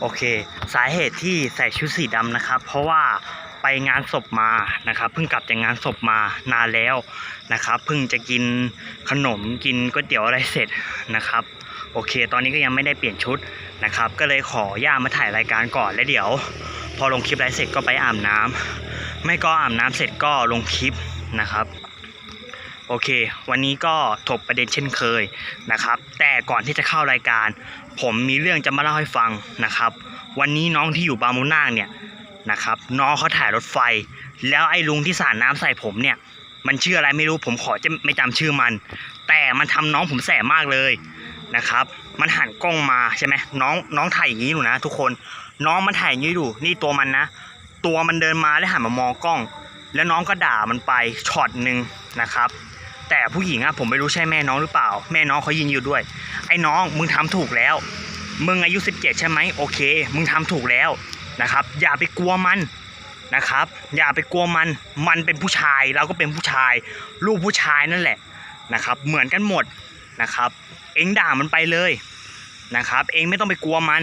โอเค สาเหตุที่ใส่ชุดสีดำนะครับ เพราะว่าไปงานศพมานะครับเพิ่งกลับจากงานศพมานานแล้วนะครับเพิ่งจะกินขนมกินก๋วยเตี๋ยวอะไรเสร็จนะครับ โอเค ตอนนี้ก็ยังไม่ได้เปลี่ยนชุดนะครับ ก็เลยขอย่ามาถ่ายรายการก่อนแล้วเดี๋ยว พอลงคลิปอะไรเสร็จก็ไปอาบน้ำไม่ก็อาบน้ำเสร็จก็ลงคลิปนะครับ โอเค วันนี้ก็ถกประเด็นเช่นเคยนะครับ แต่ก่อนที่จะเข้ารายการ ผมมีเรื่องจะมาเล่าให้ฟังนะครับ วันนี้น้องที่อยู่บามูนางเนี่ยนะครับ น้องเขาถ่ายรถไฟ แล้วไอ้ลุงที่สาดน้ำใส่ผมเนี่ย มันชื่ออะไรไม่รู้ผมขอจะไม่จำชื่อมัน แต่มันทำน้องผมแสบมากเลยนะครับ มันหันกล้องมาใช่ไหมน้องน้องถ่ายอย่างนี้อยู่นะ ทุกคนน้องมันถ่ายอย่างนี้อยู่นี่ตัวมันนะ ตัวมันเดินมาแล้วหันมามองกล้อง แล้วน้องก็ด่ามันไปช็อตหนึ่งนะครับ แต่ผู้หญิงอะผมไม่รู้ใช่แม่น้องหรือเปล่า แม่น้องเขายินอยู่ด้วย ไอ้น้องมึงทำถูกแล้ว มึงอายุ 17 ใช่ไหมโอเค มึงทำถูกแล้วนะครับ อย่าไปกลัวมันนะครับ อย่าไปกลัวมัน มันเป็นผู้ชายเราก็เป็นผู้ชาย ลูกผู้ชายนั่นแหละนะครับ เหมือนกันหมดนะครับ เองด่ามันไปเลยนะครับ เองไม่ต้องไปกลัวมัน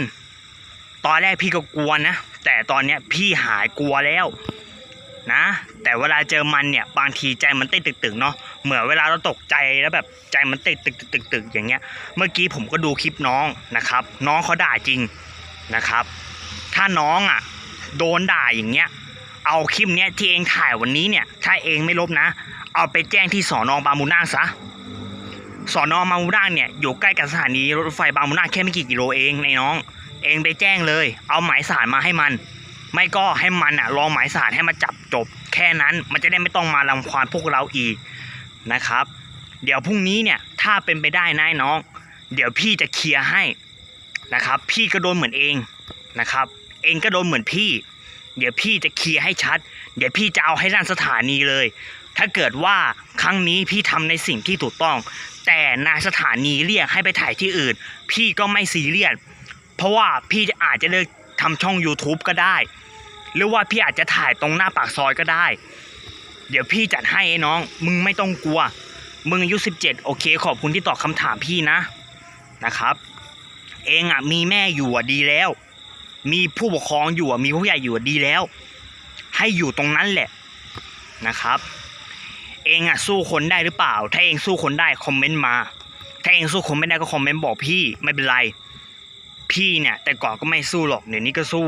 ตอนแรกพี่ก็กลัวนะ แต่ตอนเนี้ยพี่หายกลัวแล้ว นะ แต่เวลาเจอมันเนี่ยบางทีใจมันเต้นตึกๆเนาะเหมือนเวลาเราตกใจแล้วแบบใจมันเต้นตึกๆๆอย่างเงี้ย เมื่อกี้ผมก็ดูคลิปน้องนะครับ น้องเขาด่าจริงนะครับ ถ้าน้องอะโดนด่าอย่างเงี้ยเอาคลิปเนี้ยที่เองถ่ายวันนี้เนี่ยถ้าเองไม่ลบนะ เอาไปแจ้งที่สอนอบางมูนางซะสอนอบางมูนางเนี่ยอยู่ใกล้กับสถานีรถไฟบางมูนางแค่ไม่กี่กิโลเองในน้อง เองไปแจ้งเลย เอาหมายสารมาให้มัน ไม่ก็ให้มันอะรองหมายสารให้มาจับจบ แค่นั้นมันจะได้ไม่ต้องมารังควานพวกเราอีกนะครับ เดี๋ยวพรุ่งนี้เนี่ยถ้าเป็นไปได้นายน้อง เดี๋ยวพี่จะเคลียร์ให้นะครับ พี่ก็โดนเหมือนเองนะครับ เองก็โดนเหมือนพี่ เดี๋ยวพี่จะเคลียร์ให้ชัด เดี๋ยวพี่จะเอาให้ด้านสถานีเลย ถ้าเกิดว่าครั้งนี้พี่ทำในสิ่งที่ถูกต้อง แต่นายสถานีเรียกให้ไปถ่ายที่อื่น พี่ก็ไม่ซีเรียสเพราะว่าพี่อาจจะเลิก ทำช่อง YouTube ก็ได้ หรือว่าพี่อาจจะถ่ายตรงหน้าปากซอยก็ได้ เดี๋ยวพี่จัดให้ไอ้น้อง มึงไม่ต้องกลัว มึงอายุ17 โอเค ขอบคุณที่ตอบคำถามพี่นะนะครับ เองอะมีแม่อยู่อะดีแล้ว มีผู้ปกครองอยู่อะมีผู้ใหญ่อยู่อะดีแล้ว ให้อยู่ตรงนั้นแหละนะครับ เองอะสู้คนได้หรือเปล่า ถ้าเองสู้คนได้คอมเมนต์มา ถ้าเองสู้คนไม่ได้ก็คอมเมนต์บอกพี่ไม่เป็นไร พี่เนี่ยแต่ก่อนก็ไม่สู้หรอกเดี๋ยวนี้ก็สู้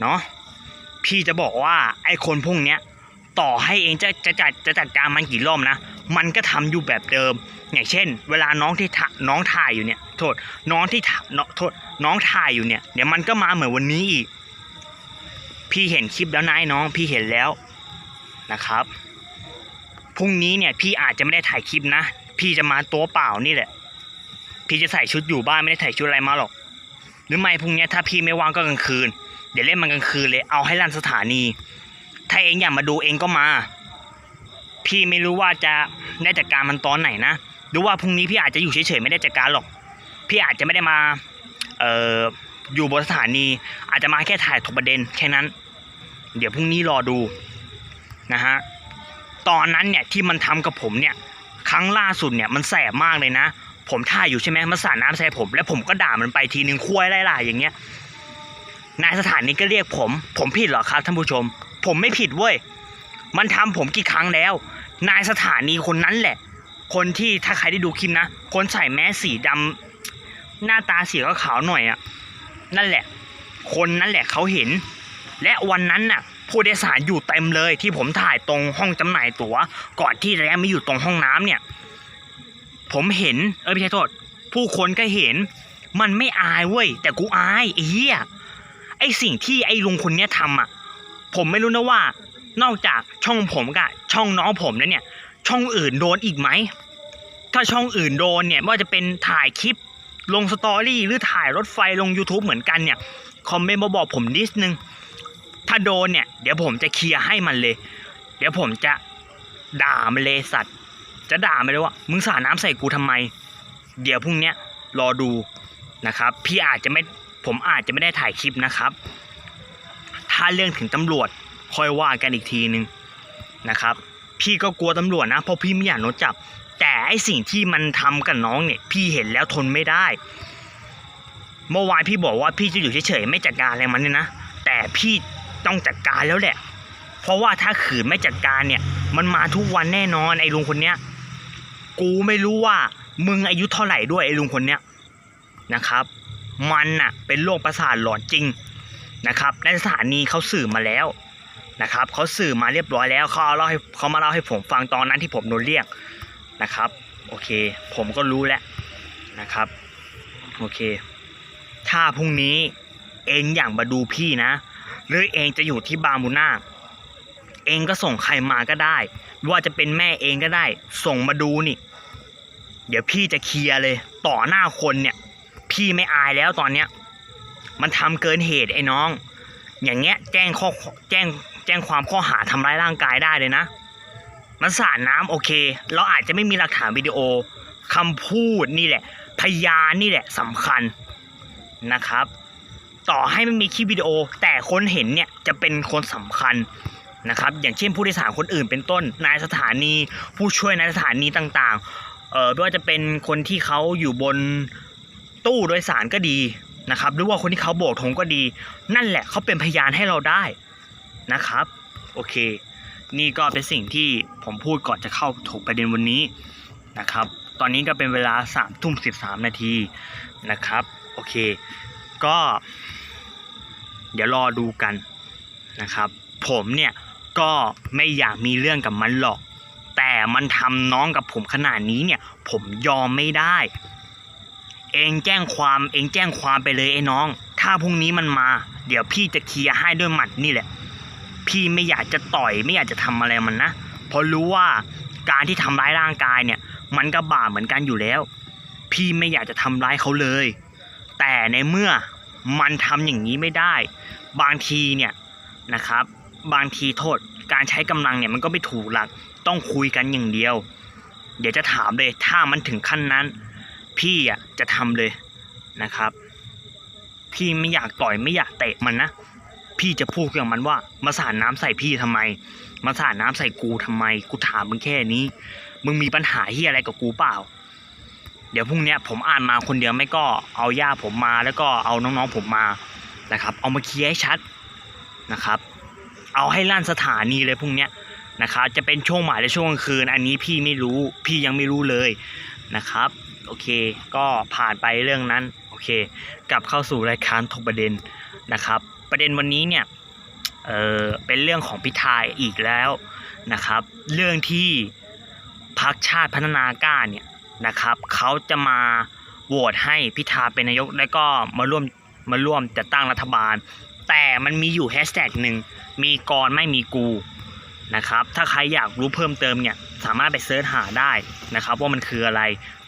เนาะพี่จะบอกว่าไอ้คนพวกเนี้ยต่อให้เองจะจะจัดจะจัดการมันกี่รอบนะ มันก็ทำอยู่แบบเดิม อย่างเช่น เวลาน้องที่น้องถ่ายอยู่เนี่ยโทษน้องที่ถ่าน้องโทษน้องถ่ายอยู่เนี่ยเดี๋ยวมันก็มาเหมือนวันนี้อีก พี่เห็นคลิปแล้วนายน้องพี่เห็นแล้วนะครับพรุ่งนี้เนี่ยพี่อาจจะไม่ได้ถ่ายคลิปนะ พี่จะมาตัวเปล่านี่แหละ พี่จะใส่ชุดอยู่บ้านไม่ได้ใส่ชุดอะไรมาหรอก รือไม่พรุ่งนี้ถ้าพี่ไม่ว่างก็กลางคืน เดี๋ยวเล่นมันกลางคืนเลยเอาให้ลั่นสถานี ถ้าเองอยากมาดูเองก็มา พี่ไม่รู้ว่าจะได้จัดการมันตอนไหนนะหรือว่าพรุ่งนี้พี่อาจจะอยู่เฉยๆไม่ได้จัดการหรอก พี่อาจจะไม่ได้มาเอ่ออยู่บนสถานี อาจจะมาแค่ถ่ายถกประเด็นแค่นั้น เดี๋ยวพรุ่งนี้รอดูนะฮะตอนนั้นเนี่ยที่มันทำกับผมเนี่ยครั้งล่าสุดเนี่ยมันแสบมากเลยนะ ผมถ่ายอยู่ใช่ไหมมันสาดน้ำใส่ผม แล้วผมก็ด่ามันไปทีนึงคุ้ยไล่ล่าอย่างเงี้ยนายสถานีก็เรียกผม ผมผิดเหรอครับท่านผู้ชม ผมไม่ผิดเว้ยมันทำผมกี่ครั้งแล้ว นายสถานีคนนั้นแหละ คนที่ถ้าใครได้ดูคลิปนะคนใส่แมสสีดำหน้าตาสีขาวๆหน่อยอะ่ะนั่นแหละ คนนั้นแหละเขาเห็น และวันนั้นน่ะ ผู้โดยสารอยู่เต็มเลยที่ผมถ่ายตรงห้องจำหน่ายตั๋ว ก่อนที่แรมไม่อยู่ตรงห้องน้ำเนี่ย ผมเห็น เออไม่ใช่โทษ ผู้คนก็เห็น มันไม่อายเว้ย แต่กูอายไอ้เหี้ยไอสิ่งที่ไอ้ลุงคนเนี้ยทำอะ ผมไม่รู้นะว่า นอกจากช่องผมกับช่องน้องผมแล้วเนี่ย ช่องอื่นโดนอีกไหม ถ้าช่องอื่นโดนเนี่ยไม่ว่าจะเป็นถ่ายคลิป ลงสตอรี่หรือถ่ายรถไฟลง YouTube เหมือนกันเนี่ย คอมเมนต์มาบอกผมนิดนึง ถ้าโดนเนี่ย เดี๋ยวผมจะเคลียร์ให้มันเลย เดี๋ยวผมจะด่ามันเลยสัตว์ จะด่ามันเลยว่ามึงสาดน้ำใส่กูทำไม เดี๋ยวพรุ่งนี้รอดูนะครับ พี่อาจจะไม่ผมอาจจะไม่ได้ถ่ายคลิปนะครับ ถ้าเรื่องถึงตำรวจค่อยว่ากันอีกทีนึงนะครับ พี่ก็กลัวตำรวจนะเพราะพี่ไม่อยากโดนจับ แต่ไอสิ่งที่มันทำกับน้องเนี่ย พี่เห็นแล้วทนไม่ได้ เมื่อวานพี่บอกว่าพี่จะอยู่เฉยๆไม่จัดการอะไรมันเนี่ยนะแต่พี่ต้องจัดการแล้วแหละ เพราะว่าถ้าขืนไม่จัดการเนี่ย มันมาทุกวันแน่นอนไอ้ลุงคนเนี้ย กูไม่รู้ว่ามึงอายุเท่าไหร่ด้วยไอ้ลุงคนเนี้ยนะครับ มันน่ะเป็นโรคประสาทหลอนจริงนะครับในสถานีเขาสื่อมาแล้วนะครับเขาสื่อมาเรียบร้อยแล้วเขาเล่าให้เขามาเล่าให้ผมฟังตอนนั้นที่ผมโดนเรียกนะครับ โอเค ผมก็รู้แล้วนะครับ โอเค ถ้าพรุ่งนี้เองอย่ากมาดูพี่นะ หรือเองจะอยู่ที่บางบุน่าเองก็ส่งใครมาก็ได้ ว่าจะเป็นแม่เองก็ได้ ส่งมาดูนี่ เดี๋ยวพี่จะเคลียร์เลย ต่อหน้าคนเนี่ย พี่ไม่อายแล้วตอนเนี้ย มันทำเกินเหตุไอ้น้อง อย่างเงี้ยแจ้งข้อแจ้งแจ้งความข้อหาทำร้ายร่างกายได้เลยนะ มันสาดน้ำโอเค เราอาจจะไม่มีหลักฐานวิดีโอคำพูดนี่แหละ พยานนี่แหละสำคัญนะครับ ต่อให้ไม่มีคลิปวิดีโอ แต่คนเห็นเนี่ยจะเป็นคนสำคัญ นะครับอย่างเช่นผู้โดยสารคนอื่นเป็นต้นนายสถานี ผู้ช่วยนายสถานีต่างๆเออไม่ว่าจะเป็นคนที่เขาอยู่บนตู้โดยสารก็ดีนะครับหรือว่าคนที่เขาโบกธงก็ดี นั่นแหละเขาเป็นพยานให้เราได้นะครับโอเค นี่ก็เป็นสิ่งที่ผมพูดก่อนจะเข้าถกประเด็นวันนี้นะครับ ตอนนี้ก็เป็นเวลาสามทุ่มสิบสามนาทีนะครับโอเค ก็ เดี๋ยวรอดูกันนะครับ ผมเนี่ย ก็ไม่อยากมีเรื่องกับมันหรอก แต่มันทำน้องกับผมขนาดนี้เนี่ย ผมยอมไม่ได้ เองแจ้งความเองแจ้งความไปเลยไอ้น้อง ถ้าพรุ่งนี้มันมา เดี๋ยวพี่จะเคลียร์ให้ด้วยหมัดนี่แหละ พี่ไม่อยากจะต่อยไม่อยากจะทำอะไรมันนะเพราะรู้ว่าการที่ทำร้ายร่างกายเนี่ย มันก็บาปเหมือนกันอยู่แล้ว พี่ไม่อยากจะทำร้ายเขาเลย แต่ในเมื่อมันทำอย่างนี้ไม่ได้ บางทีเนี่ยนะครับ บางทีโทษการใช้กำลังเนี่ยมันก็ไม่ถูกหลักต้องคุยกันอย่างเดียว เดี๋ยวจะถามเลยถ้ามันถึงขั้นนั้น พี่อะจะทำเลยนะครับ พี่ไม่อยากต่อยไม่อยากเตะมันนะพี่จะพูดกับมันว่ามาสาดน้ำใส่พี่ทำไม มาสาดน้ำใส่กูทำไม กูถามมึงแค่นี้ มึงมีปัญหาที่อะไรกับกูเปล่า เดี๋ยวพรุ่งนี้ผมอ่านมาคนเดียวไม่ก็เอาย่าผมมาแล้วก็เอาน้องๆผมมานะครับ เอามาเคลียร์ให้ชัดนะครับ เอาให้ลั่นสถานีเลยพรุ่งเนี้ยนะครับจะเป็นช่วงบ่ายหรือช่วงกลางคืน อันนี้พี่ไม่รู้พี่ยังไม่รู้เลยนะครับ โอเค ก็ผ่านไปเรื่องนั้นโอเค กลับเข้าสู่รายการทกประเด็นนะครับ ประเด็นวันนี้เนี่ยเออเป็นเรื่องของพิธาอีกแล้วนะครับ เรื่องที่พักชาติพัฒนากล้าเนี่ยนะครับเขาจะมาโหวตให้พิธาเป็นนายก แล้วก็มาร่วมมาร่วมจัดตั้งรัฐบาล แต่มันมีอยู่แฮชแท็กหนึ่ง มีกรไม่มีกูนะครับ ถ้าใครอยากรู้เพิ่มเติมเนี่ยสามารถไปเสิร์ชหาได้นะครับ ว่ามันคืออะไร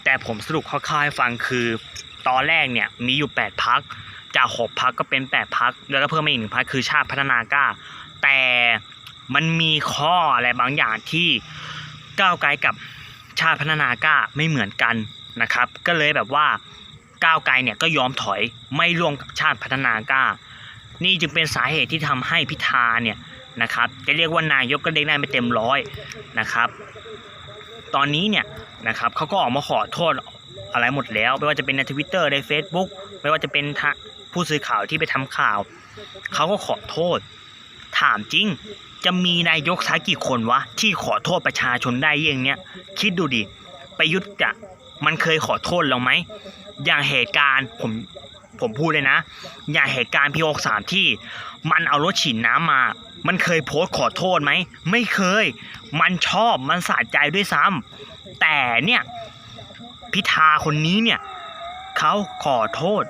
แต่ผมสรุปคร่าวๆให้ฟังคือ ตอนแรกเนี่ยมีอยู่ 8 พัก จาก 6 พักก็เป็น 8 พัก แล้วก็เพิ่มมาอีกหนึ่งพักคือชาติพัฒนากล้า แต่มันมีข้ออะไรบางอย่างที่ก้าวไกลกับชาติพัฒนากล้าไม่เหมือนกันนะครับ ก็เลยแบบว่าก้าวไกลเนี่ยก็ยอมถอยไม่ร่วมกับชาติพัฒนากล้า นี่จึงเป็นสาเหตุที่ทำให้พิธาเนี่ยนะครับจะเรียกว่านายกก็เรียกได้ไม่เต็มร้อยนะครับ ตอนนี้เนี่ยนะครับเขาก็ออกมาขอโทษอะไรหมดแล้ว ไม่ว่าจะเป็นในทวิตเตอร์ใน Facebook ไม่ว่าจะเป็นทะผู้สื่อข่าวที่ไปทำข่าว เขาก็ขอโทษ ถามจริง จะมีนายกสักกี่คนวะ ที่ขอโทษประชาชนได้อย่างเนี้ย คิดดูดิ ไปยุทธ์จะมันเคยขอโทษเราไหม อย่างเหตุการณ์ผม ผมพูดเลยนะ อย่าเหตุการณ์พีหกสามที่ มันเอารถฉีดน้ำมา มันเคยโพสต์ขอโทษไหม ไม่เคย มันชอบมันสะใจด้วยซ้ำแต่เนี่ยพิธาคนนี้เนี่ยเขาขอโทษ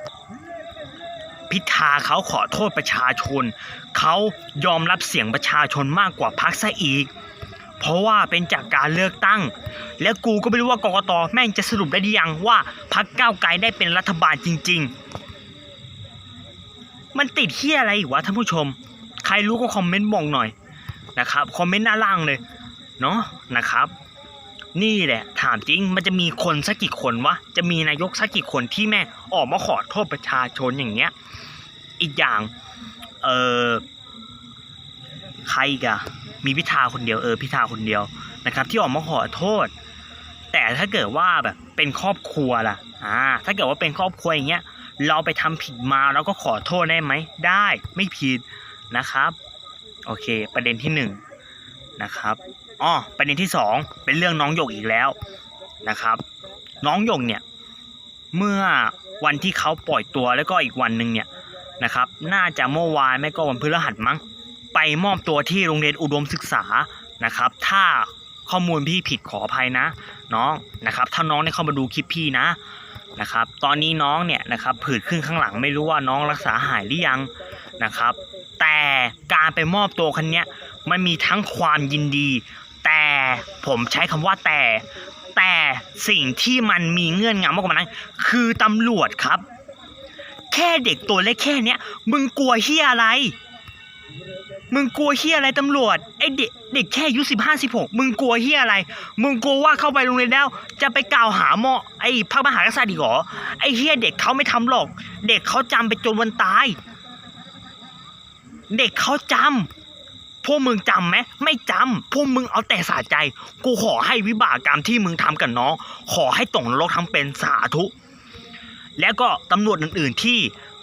พิธาเขาขอโทษประชาชน เขายอมรับเสียงประชาชนมากกว่าพรรคซะอีก เพราะว่าเป็นจากการเลือกตั้ง และกูก็ไม่รู้ว่ากกตแม่งจะสรุปได้หรือยังว่าพรรคก้าวไกลได้เป็นรัฐบาลจริง ๆ มันติดเที่อะไรอีกวะท่านผู้ชม ใครรู้ก็คอมเมนต์บอกหน่อยนะครับคอมเมนต์หน้าล่างเลยเนาะนะครับ นี่แหละถามจริงมันจะมีคนสักกี่คนวะจะมีนายกสักกี่คนที่แม่ออกมาขอโทษประชาชนอย่างเงี้ยอีกอย่างเออใครกะมีพิธาคนเดียวเออพิธาคนเดียวนะครับ ที่ออกมาขอโทษ แต่ถ้าเกิดว่าแบบเป็นครอบครัวล่ะอ่าถ้าเกิดว่าเป็นครอบครัวอย่างเงี้ย เราไปทำผิดมาเราก็ขอโทษได้ไหมได้ไม่ผิดนะครับโอเค ประเด็นที่หนึ่งนะครับอ๋อประเด็นที่สองเป็นเรื่องน้องหยกอีกแล้วนะครับ น้องหยกเนี่ยเมื่อวันที่เขาปล่อยตัวแล้วก็อีกวันหนึ่งเนี่ยนะครับ น่าจะเมื่อวานไม่ก็วันพฤหัสมั้งไปมอบตัวที่โรงเรียนอุดมศึกษานะครับ ถ้าข้อมูลพี่ผิดขออภัยนะ น้องนะครับ ถ้าน้องได้เข้ามาดูคลิปพี่นะ นะครับ ตอนนี้น้องเนี่ยนะครับผื่นขึ้นข้างหลังไม่รู้ว่าน้องรักษาหายหรือยังนะครับ แต่การไปมอบตัวคันนี้มันมีทั้งความยินดี แต่ผมใช้คำว่าแต่ แต่สิ่งที่มันมีเงื่อนงำมากกว่านั้น คือตำรวจครับ แค่เด็กตัวเล็กแค่เนี้ยมึงกลัวเฮียอะไร มึงกลัวเฮียอะไรตำรวจไอเด็กเด็กแค่อายุสิบห้าสิบหกมึงกลัวเฮียอะไร มึงกลัวว่าเข้าไปโรงเรียนแล้ว จะไปกล่าวหาหมอไอพระมหากษัตริย์อีกเหรอไอเฮียเด็กเขาไม่ทำหรอก เด็กเขาจำไปจนวันตาย เด็กเขาจำพวกมึงจำไหมไม่จำพวกมึงเอาแต่สาใจ กูขอให้วิบากกรรมที่มึงทำกับน้อง ขอให้ตกนรกทั้งเป็นสาธุ แล้วก็ตำรวจอื่นๆที่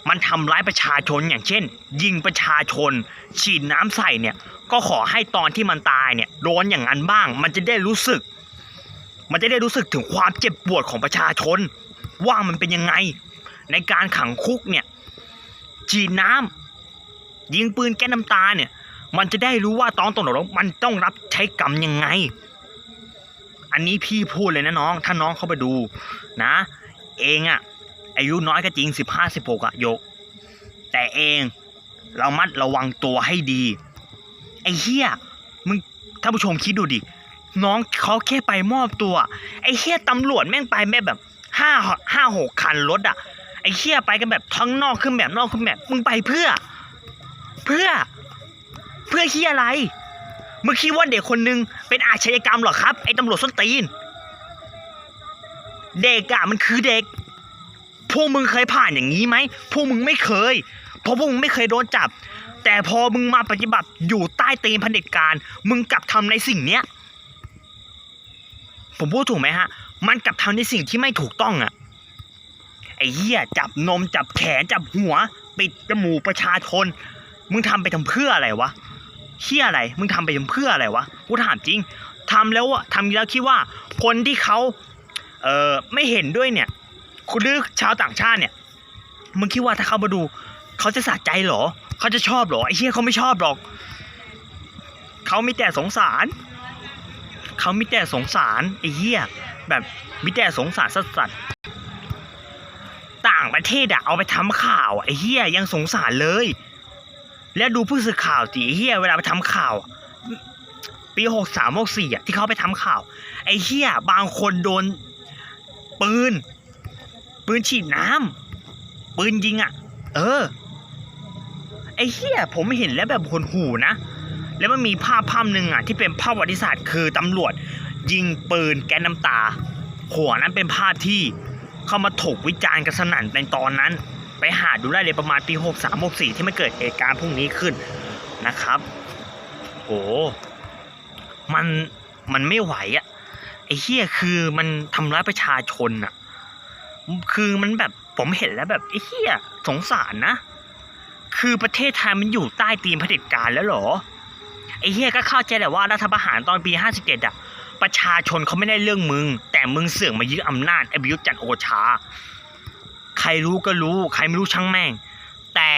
มันทำร้ายประชาชนอย่างเช่น ยิงประชาชน ฉีดน้ำใส่เนี่ยก็ขอให้ตอนที่มันตายเนี่ยโดนอย่างนั้นบ้าง มันจะได้รู้สึก มันจะได้รู้สึกถึงความเจ็บปวดของประชาชน ว่ามันเป็นยังไง ในการขังคุกเนี่ยฉีดน้ำยิงปืนแก๊สน้ำตาเนี่ยมันจะได้รู้ว่าตอนตกนรกมันต้องรับใช้กรรมยังไง อันนี้พี่พูดเลยนะน้อง ถ้าน้องเข้าไปดูนะ เองอะ อายุน้อยก็จริงสิบห้าสิบหกอะโยก แต่เองเรามัดระวังตัวให้ดี ไอ้เฮียมึงท่านผู้ชมคิดดูดิ น้องเขาแค่ไปมอบตัว ไอ้เฮียตำรวจแม่งไปแม่แบบห้าห้าหกคันรถอะไอ้เฮียไปกันแบบทั้งนอกขึ้นแบบนอกขึ้นแบบมึงไปเพื่อ เพื่อ เพื่อเฮียอะไรมึงคิดว่าเด็กคนนึงเป็นอาชญากรรมหรอครับ ไอ้ตำรวจส้นตีน เด็กอะมันคือเด็ก พวกมึงเคยผ่านอย่างนี้ไหม พวกมึงไม่เคย เพราะพวกมึงไม่เคยโดนจับ แต่พอมึงมาปฏิบัติอยู่ใต้เตีนเผด็จการ มึงกลับทำในสิ่งเนี้ย ผมพูดถูกไหมฮะ มันกลับทำในสิ่งที่ไม่ถูกต้องอะไอ้เหี้ยจับนมจับแขนจับหัว ปิดจมูกประชาชน มึงทำไปทำเพื่ออะไรวะเหี้ยอะไร มึงทำไปทำเพื่ออะไรวะ กูถามจริงทำแล้วอะทำแล้วคิดว่า คนที่เขาเอ่อไม่เห็นด้วยเนี่ย คุณหรือชาวต่างชาติเนี่ยมึงคิดว่าถ้าเขามาดู เขาจะสะใจเหรอ เขาจะชอบเหรอไอ้เชี่ยเขาไม่ชอบหรอก เขามีแต่สงสาร เขามีแต่สงสารไอ้เหี้ยแบบมีแต่สงสารสัสสัต่างประเทศอะเอาไปทำข่าวไอ้เหี้ยยังสงสารเลย แล้วดูผู้สื่อข่าวสิไอ้เหี้ยเวลาไปทำข่าวปีหกสามหกสี่อะที่เขาไปทำข่าว ไอ้เหี้ยบางคนโดนปืน ปืนฉีดน้ำปืนยิงอะ่ะ เออ ไอ้เหี้ยผมเห็นแล้วแบบหนหูนะ แล้วมันมีภาพภาพหนึ่งอะ ที่เป็นภาพประวัติศาสตร์คือตำรวจ ยิงปืนแก๊สน้ำตา หัวนั้นเป็นภาพที่เข้ามาถกวิจารณ์กันสนั่นในตอนนั้น ไปหาดูได้เลยประมาณปี6 3 6 4ที่ไม่เกิดเหตุการณ์พวกนี้ขึ้นนะครับโหมันมันไม่ไหวอะไอ้เหี้ยคือมันทำร้ายประชาชนอะ คือมันแบบผมเห็นแล้วแบบไอ้เหี้ยสงสารนะ คือประเทศไทยมันอยู่ใต้ตีนเผด็จการแล้วหรอไอ้เหี้ยก็เข้าใจแหละว่ารัฐประหารตอนปี57อะประชาชนเขาไม่ได้เรื่องมึง แต่มึงเสื่อกมายึดอำนาจไอ้ประยุทธ์จันโอชา ใครรู้ก็รู้ ใครไม่รู้ช่างแม่ง แต่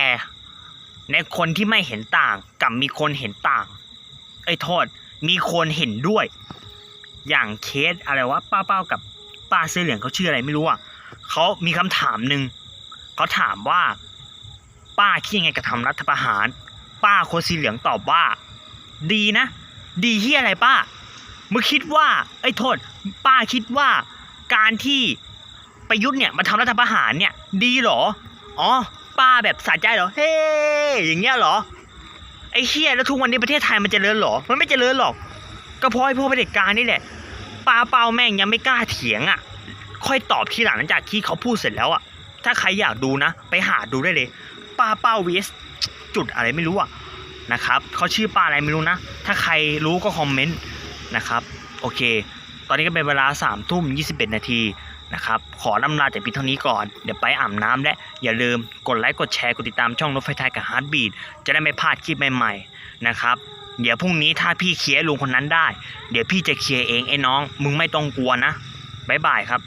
ในคนที่ไม่เห็นต่างกับมีคนเห็นต่าง ไอ้โทษมีคนเห็นด้วย อย่างเคสอะไรวะป้าเป้ากับป้าเสื้อเหลืองเขาชื่ออะไรไม่รู้อะ เขามีคำถามหนึ่งเขาถามว่า ป้าคิดยังไงกับทำรัฐประหาร ป้าคนสีเหลืองตอบว่า ดีนะ ดีที่อะไรป้ามึงคิดว่าไอ้โทษ ป้าคิดว่าการที่ประยุทธ์เนี่ยมาทำรัฐประหารเนี่ย ดีหรอ อ๋อ ป้าแบบสะใจเหรอ เฮ้อย่างเงี้ยหรอ ไอ้เฮียแล้วทุกวันนี้ประเทศไทยมันจเจริญหรอ มันไม่จเจริญหรอก ก็เพราะไอ้พวกเผด็จการนี่แหละป้าเปาแม่งยังไม่กล้าเถียงอะ ค่อยตอบทีหลังหลังจากที่เขาพูดเสร็จแล้วอะถ้าใครอยากดูนะ ไปหาดูได้เลยป้าเป้าวีสจุดอะไรไม่รู้อะนะครับเขาชื่อป้าอะไรไม่รู้นะ ถ้าใครรู้ก็คอมเมนต์นะครับ โอเค ตอนนี้ก็เป็นเวลา3ามทุ่มยีนาทีนะครับ ขอลำลาแต่เพียงเท่านี้ก่อน เดี๋ยวไปอาบน้ำและ อย่าลืมกดไลค์กดแชร์กดติดตามช่องรถไฟไทยกับฮาร์ดบีดจะได้ไม่พลาดคลิปใหม่ๆนะครับเดี๋ยวพรุ่งนี้ถ้าพี่เคลียร์ลุงคนนั้นได้ เดี๋ยวพี่จะเคลียร์เองไอ้น้อง มึงไม่ต้องกลัวนะบ๊ายบายครับ